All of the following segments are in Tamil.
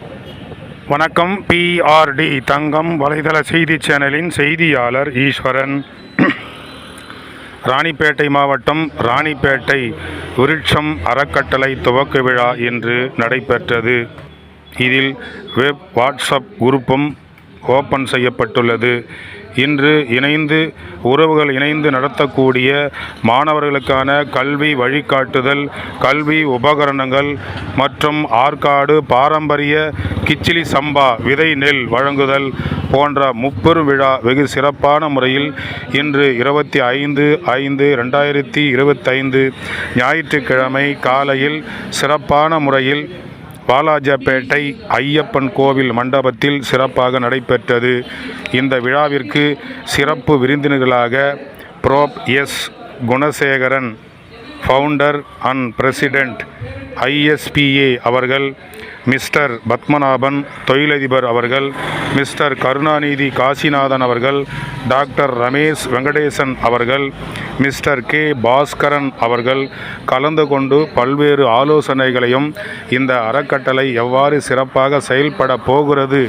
வணக்கம் பிஆர்டி தங்கம் வலைதள செய்தி சேனலின் செய்தியாளர் ஈஸ்வரன். ராணிப்பேட்டை மாவட்டம் ராணிப்பேட்டை விருட்சம் அறக்கட்டளை துவக்க விழா இன்று நடைபெற்றது. இதில் வெப் வாட்ஸ்அப் குரூப்பும் ஓப்பன் செய்யப்பட்டுள்ளது. இன்று இணைந்து உறவுகள் இணைந்து நடத்தக்கூடிய மாணவர்களுக்கான கல்வி வழிகாட்டுதல் கல்வி உபகரணங்கள் மற்றும் ஆற்காடு பாரம்பரிய கிச்சிலி சம்பா விதை நெல் வழங்குதல் போன்ற முப்பெரும் விழா வெகு சிறப்பான முறையில் இன்று இருபத்தி ஐந்து ஐந்து ரெண்டாயிரத்தி இருபத்தைந்து ஞாயிற்றுக்கிழமை காலையில் சிறப்பான முறையில் வாலாஜாப்பேட்டை ஐயப்பன் கோவில் மண்டபத்தில் சிறப்பாக நடைபெற்றது. இந்த விழாவிற்கு சிறப்பு விருந்தினர்களாக prof S. Gunasekaran founder and president ISPA அவர்கள் மிஸ்டர் பத்மநாபன் தொழிலதிபர் அவர்கள் மிஸ்டர் கருணாநிதி காசிநாதன் அவர்கள் டாக்டர் ரமேஷ் வெங்கடேசன் அவர்கள் மிஸ்டர் கே. பாஸ்கரன் அவர்கள் கலந்து கொண்டு பல்வேறு ஆலோசனைகளையும் இந்த அறக்கட்டளை எவ்வாறு சிறப்பாக செயல்பட போகிறது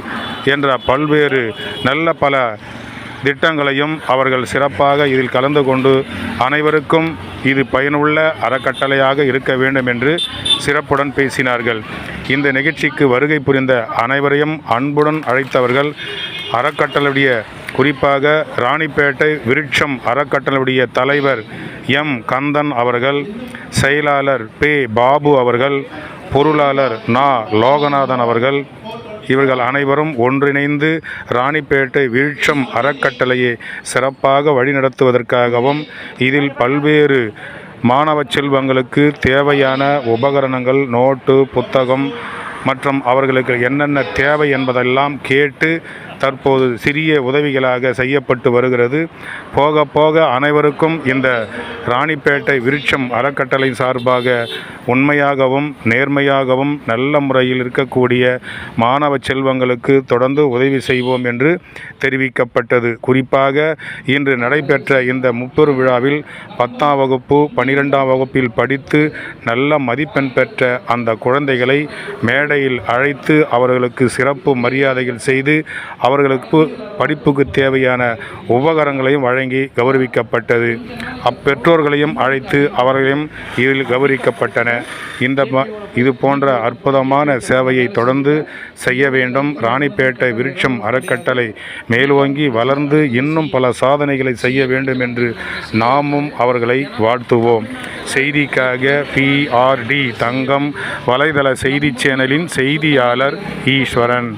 என்ற பல்வேறு நல்ல பல திட்டங்களையும் அவர்கள் சிறப்பாக இதில் கலந்து கொண்டு அனைவருக்கும் இது பயனுள்ள அறக்கட்டளையாக இருக்க வேண்டும் என்று சிறப்புடன் பேசினார்கள். இந்த நிகழ்ச்சிக்கு வருகை புரிந்த அனைவரையும் அன்புடன் அழைத்தவர்கள் அறக்கட்டளையுடைய குறிப்பாக ராணிப்பேட்டை விருட்சம் அறக்கட்டளையுடைய தலைவர் எம். கந்தன் அவர்கள் செயலாளர் பே. பாபு அவர்கள் பொருளாளர் நா. லோகநாதன் அவர்கள் இவர்கள் அனைவரும் ஒன்றிணைந்து ராணிப்பேட்டை வீழ்ச்சம் அறக்கட்டளையை சிறப்பாக வழிநடத்துவதற்காகவும் இதில் பல்வேறு மாணவ செல்வங்களுக்கு தேவையான உபகரணங்கள் நோட்டு புத்தகம் மற்றும் அவர்களுக்கு என்னென்ன தேவை என்பதெல்லாம் கேட்டு தற்போது சிறிய உதவிகளாக செய்யப்பட்டு வருகிறது. போக போக அனைவருக்கும் இந்த ராணிப்பேட்டை விருட்சம் அறக்கட்டளை சார்பாக உண்மையாகவும் நேர்மையாகவும் நல்ல முறையில் இருக்கக்கூடிய மாணவ செல்வங்களுக்கு தொடர்ந்து உதவி செய்வோம் என்று தெரிவிக்கப்பட்டது. குறிப்பாக இன்று நடைபெற்ற இந்த முப்பெரு விழாவில் பத்தாம் வகுப்பு பனிரெண்டாம் வகுப்பில் படித்து நல்ல மதிப்பெண் பெற்ற அந்த குழந்தைகளை மேடையில் அழைத்து அவர்களுக்கு சிறப்பு மரியாதைகள் செய்து அவர்களுக்கு படிப்புக்கு தேவையான உபகரங்களையும் வழங்கி கௌரவிக்கப்பட்டது. அப்பெற்றோர்களையும் அழைத்து அவர்களையும் இதில் கௌரவிக்கப்பட்டன. இந்த இது போன்ற அற்புதமான சேவையை தொடர்ந்து செய்ய வேண்டும். ராணிப்பேட்டை விருட்சம் அறக்கட்டளை மேலோங்கி வளர்ந்து இன்னும் பல சாதனைகளை செய்ய வேண்டும் என்று நாமும் அவர்களை வாழ்த்துவோம். செய்திக்காக பிஆர்டி தங்கம் வலைதள செய்தி சேனலின் செய்தியாளர் ஈஸ்வரன்.